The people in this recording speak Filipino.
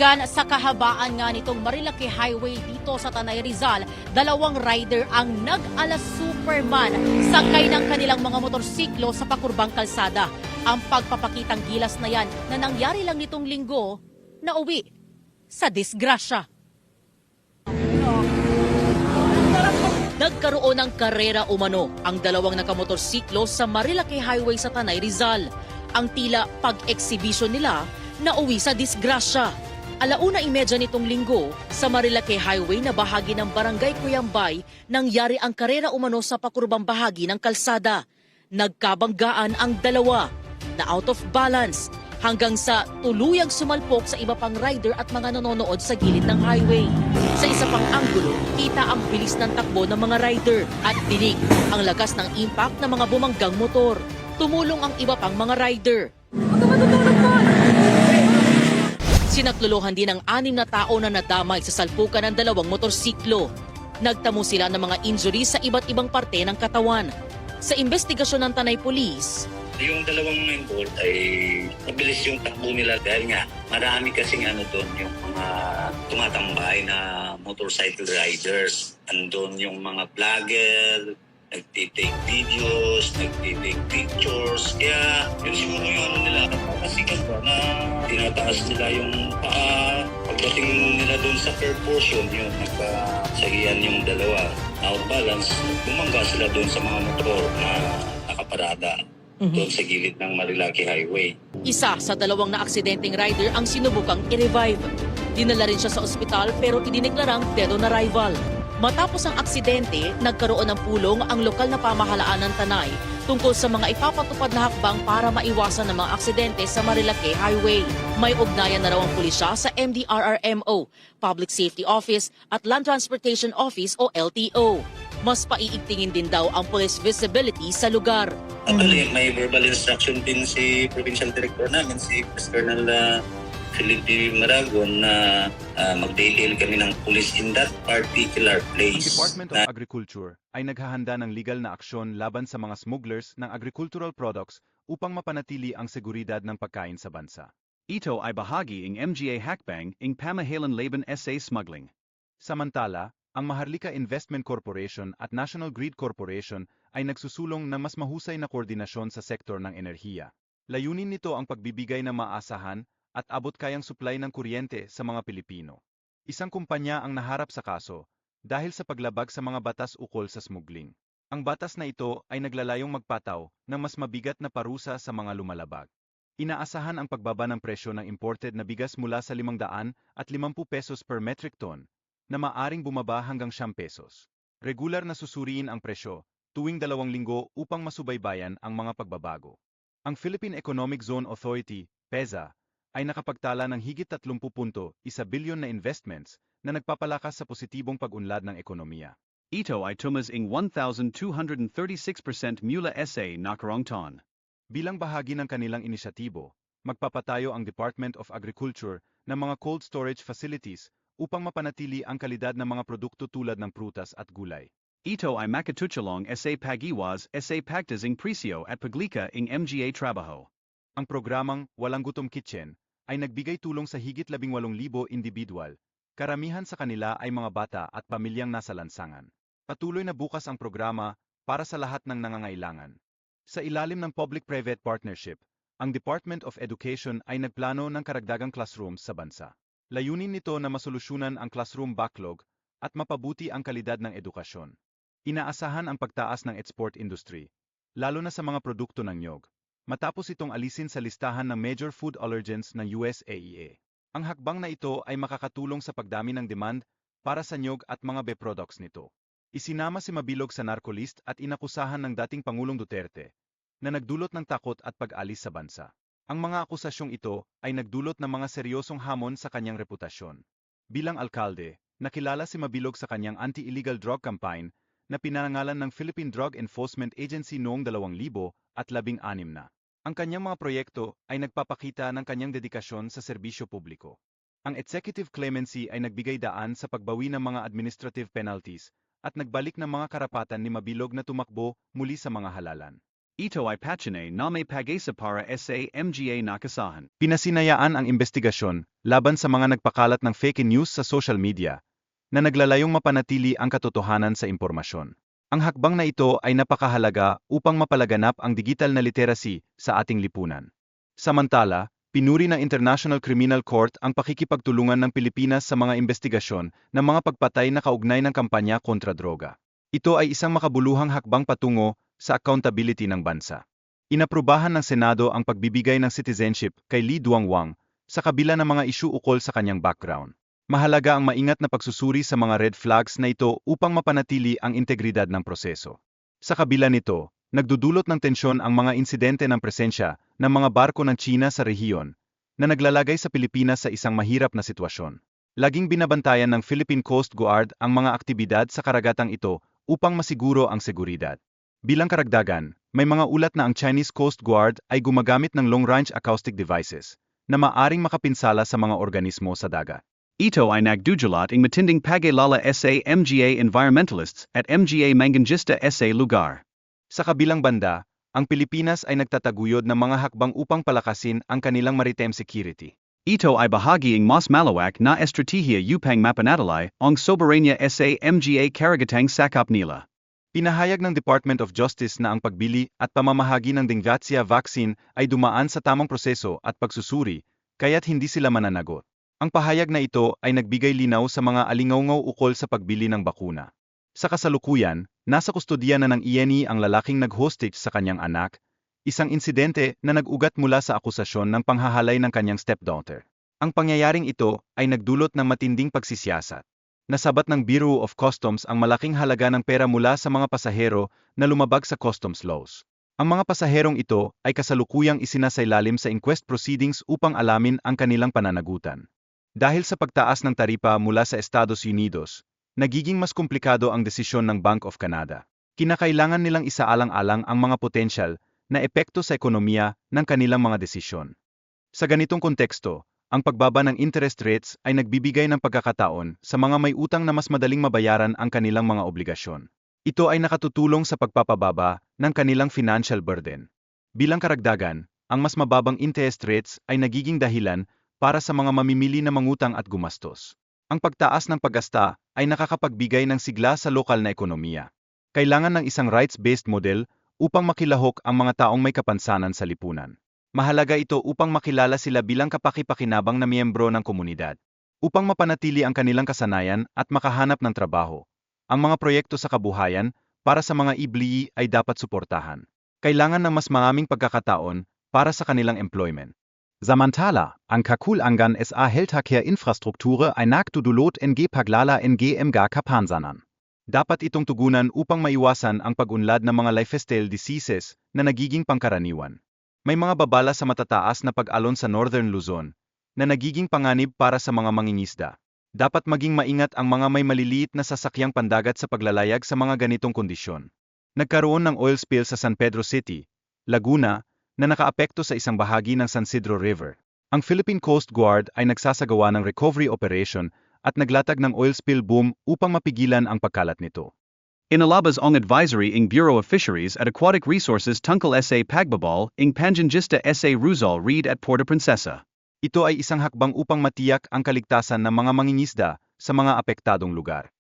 Kaibigan, sa kahabaan nga nitong Marilaki Highway dito sa Tanay Rizal, dalawang rider ang nag-alas Superman sakay ng kanilang mga motorsiklo sa pakurbang kalsada. Ang pagpapakitang gilas na yan na nangyari lang nitong linggo na uwi sa disgrasya. Nagkaroon ng karera umano ang dalawang nakamotorsiklo sa Marilaki Highway sa Tanay Rizal. Ang tila pag-exhibition nila na uwi sa disgrasya. Alauna imedya nitong linggo, sa Marilaki Highway na bahagi ng Barangay Cuyambay, nangyari ang karera umano sa pakurbang bahagi ng kalsada. Nagkabanggaan ang dalawa na out of balance hanggang sa tuluyang sumalpok sa iba pang rider at mga nanonood sa gilid ng highway. Sa isa pang anggulo, kita ang bilis ng takbo ng mga rider at dinig ang lakas ng impact ng mga bumanggang motor. Tumulong ang iba pang mga rider. Sinakluluhan din ang anim na tao na nadamay sa salpukan ng dalawang motorsiklo. Nagtamo sila ng mga injuries sa iba't ibang parte ng katawan. Sa investigasyon ng Tanay Police, Yung dalawang involved ay mabilis yung takbo nila dahil nga marami kasing ano doon yung mga tumatambay na motorcycle riders. Andun yung mga vlogger, nagtitake videos, nagtitake pictures. Kaya yun siguro yung ano nila, napakasikat na tinataas nila yung paa. Pagdating nila doon sa fair portion, yun, nagkasagihan yung dalawa. Out balance, bumangga sila doon sa mga motor na nakaparada doon sa gilid ng Marilaki Highway. isa sa dalawang na-aksidenteng rider ang sinubukang i-revive. Dinala rin siya sa ospital pero idineklarang dead on arrival. Matapos ang aksidente, nagkaroon ng pulong ang lokal na pamahalaan ng Tanay tungkol sa mga ipapatupad na hakbang para maiwasan ng mga aksidente sa Marilake Highway. May ugnayan na raw ang pulisya sa MDRRMO, Public Safety Office at Land Transportation Office o LTO. Mas paiigtingin din daw ang police visibility sa lugar. Actually, may verbal instruction din si Provincial Director namin, si Colonel uh, Felipe Maragon na uh, mag-detail kami ng police in that particular Ang place. Department of Agriculture ay naghahanda ng legal na aksyon laban sa mga smugglers ng agricultural products upang mapanatili ang seguridad ng pagkain sa bansa. Ito ay bahagi ng MGA Hackbang ing pamahalan laban SA smuggling. Samantala, ang Maharlika Investment Corporation at National Grid Corporation ay nagsusulong ng mas mahusay na koordinasyon sa sektor ng enerhiya. Layunin nito ang pagbibigay ng maasahan at abot kayang supply ng kuryente sa mga Pilipino. Isang kumpanya ang naharap sa kaso dahil sa paglabag sa mga batas ukol sa smuggling. Ang batas na ito ay naglalayong magpataw ng mas mabigat na parusa sa mga lumalabag. Inaasahan ang pagbaba ng presyo ng imported na bigas mula sa 500 at 50 pesos per metric ton na maaring bumaba hanggang 10 pesos. Regular na susuriin ang presyo tuwing dalawang linggo upang masubaybayan ang mga pagbabago. Ang Philippine Economic Zone Authority, PEZA, ay nakapagtala ng higit 30.1 bilyon na investments na nagpapalakas sa positibong pag-unlad ng ekonomiya. Ito ay tumas ing 1,236% mula SA nakarong taon. Bilang bahagi ng kanilang inisyatibo, magpapatayo ang Department of Agriculture ng mga cold storage facilities upang mapanatili ang kalidad ng mga produkto tulad ng prutas at gulay. Ito ay makatutulong sa pagiwas sa pagtasing presyo at paglika ing MGA trabaho. Ang programang Walang Gutom Kitchen ay nagbigay tulong sa higit 18,000 individual. Karamihan sa kanila ay mga bata at pamilyang nasa lansangan. Patuloy na bukas ang programa para sa lahat ng nangangailangan. Sa ilalim ng Public-Private Partnership, ang Department of Education ay nagplano ng karagdagang classrooms sa bansa. Layunin nito na masolusyonan ang classroom backlog at mapabuti ang kalidad ng edukasyon. Inaasahan ang pagtaas ng export industry, lalo na sa mga produkto ng nyog, matapos itong alisin sa listahan ng major food allergens ng USAIA. Ang hakbang na ito ay makakatulong sa pagdami ng demand para sa nyog at mga be products nito. Isinama si Mabilog sa narcolist at inakusahan ng dating Pangulong Duterte na nagdulot ng takot at pag-alis sa bansa. Ang mga akusasyong ito ay nagdulot ng mga seryosong hamon sa kanyang reputasyon. Bilang alkalde, nakilala si Mabilog sa kanyang anti-illegal drug campaign na pinangalan ng Philippine Drug Enforcement Agency noong 2016 na. Ang kanyang mga proyekto ay nagpapakita ng kanyang dedikasyon sa serbisyo publiko. Ang executive clemency ay nagbigay daan sa pagbawi ng mga administrative penalties at nagbalik ng mga karapatan ni Mabilog na tumakbo muli sa mga halalan. Ito ay patine na may pag-asa para sa MGA nakasahan. Pinasinayaan ang investigasyon laban sa mga nagpakalat ng fake news sa social media na naglalayong mapanatili ang katotohanan sa impormasyon. Ang hakbang na ito ay napakahalaga upang mapalaganap ang digital na literacy sa ating lipunan. Samantala, pinuri ng International Criminal Court ang pakikipagtulungan ng Pilipinas sa mga investigasyon ng mga pagpatay na kaugnay ng kampanya kontra droga. Ito ay isang makabuluhang hakbang patungo sa accountability ng bansa. Inaprubahan ng Senado ang pagbibigay ng citizenship kay Lee Duangwang sa kabila ng mga isyu ukol sa kanyang background. Mahalaga ang maingat na pagsusuri sa mga red flags na ito upang mapanatili ang integridad ng proseso. Sa kabila nito, nagdudulot ng tensyon ang mga insidente ng presensya ng mga barko ng China sa rehiyon na naglalagay sa Pilipinas sa isang mahirap na sitwasyon. Laging binabantayan ng Philippine Coast Guard ang mga aktibidad sa karagatang ito upang masiguro ang seguridad. Bilang karagdagan, may mga ulat na ang Chinese Coast Guard ay gumagamit ng long-range acoustic devices na maaring makapinsala sa mga organismo sa dagat. Ito ay nagdudulat ang matinding pag-alala sa MGA environmentalists at MGA manganjista sa lugar. Sa kabilang banda, ang Pilipinas ay nagtataguyod ng mga hakbang upang palakasin ang kanilang maritime security. Ito ay bahagi ng mas malawak na estratehiya upang mapanatalay ang soberanya sa MGA karagatang sakop nila. Pinahayag ng Department of Justice na ang pagbili at pamamahagi ng Dengvatsya vaccine ay dumaan sa tamang proseso at pagsusuri, kaya't hindi sila mananagot. Ang pahayag na ito ay nagbigay linaw sa mga alingawngaw ukol sa pagbili ng bakuna. Sa kasalukuyan, nasa kustodiya na ng INI ang lalaking nag-hostage sa kanyang anak, isang insidente na nag-ugat mula sa akusasyon ng panghahalay ng kanyang stepdaughter. Ang pangyayaring ito ay nagdulot ng matinding pagsisiyasat. Nasabat ng Bureau of Customs ang malaking halaga ng pera mula sa mga pasahero na lumabag sa customs laws. Ang mga pasaherong ito ay kasalukuyang isinasailalim sa inquest proceedings upang alamin ang kanilang pananagutan. Dahil sa pagtaas ng taripa mula sa Estados Unidos, nagiging mas komplikado ang desisyon ng Bank of Canada. Kinakailangan nilang isaalang-alang ang mga potensyal na epekto sa ekonomiya ng kanilang mga desisyon. Sa ganitong konteksto, ang pagbaba ng interest rates ay nagbibigay ng pagkakataon sa mga may utang na mas madaling mabayaran ang kanilang mga obligasyon. Ito ay nakatutulong sa pagpapababa ng kanilang financial burden. Bilang karagdagan, ang mas mababang interest rates ay nagiging dahilan para sa mga mamimili na mangutang at gumastos. Ang pagtaas ng paggasta ay nakakapagbigay ng sigla sa lokal na ekonomiya. Kailangan ng isang rights-based model upang makilahok ang mga taong may kapansanan sa lipunan. Mahalaga ito upang makilala sila bilang kapaki-pakinabang na miyembro ng komunidad. Upang mapanatili ang kanilang kasanayan at makahanap ng trabaho. Ang mga proyekto sa kabuhayan para sa mga IBLI ay dapat suportahan. Kailangan ng mas maraming pagkakataon para sa kanilang employment. Samantala, ang kakulangan SA Healthcare Infrastrukture ay nagtudulot ng paglala ng GMG kapansanan. Dapat itong tugunan upang maiwasan ang pag-unlad ng mga lifestyle diseases na nagiging pangkaraniwan. May mga babala sa matataas na pag-alon sa Northern Luzon na nagiging panganib para sa mga mangingisda. Dapat maging maingat ang mga may maliliit na sasakyang pandagat sa paglalayag sa mga ganitong kondisyon. Nagkaroon ng oil spill sa San Pedro City, Laguna, na nakaapekto sa isang bahagi ng San Sidro River. Ang Philippine Coast Guard ay nagsasagawa ng recovery operation at naglatag ng oil spill boom upang mapigilan ang pagkalat nito. Inalabas ang advisory ng Bureau of Fisheries at Aquatic Resources tungkol sa pagbabal ng panjangista sa Ruzal Reed at Puerto Princesa. Ito ay isang hakbang upang matiyak ang kaligtasan ng mga mangingisda sa mga apektadong lugar.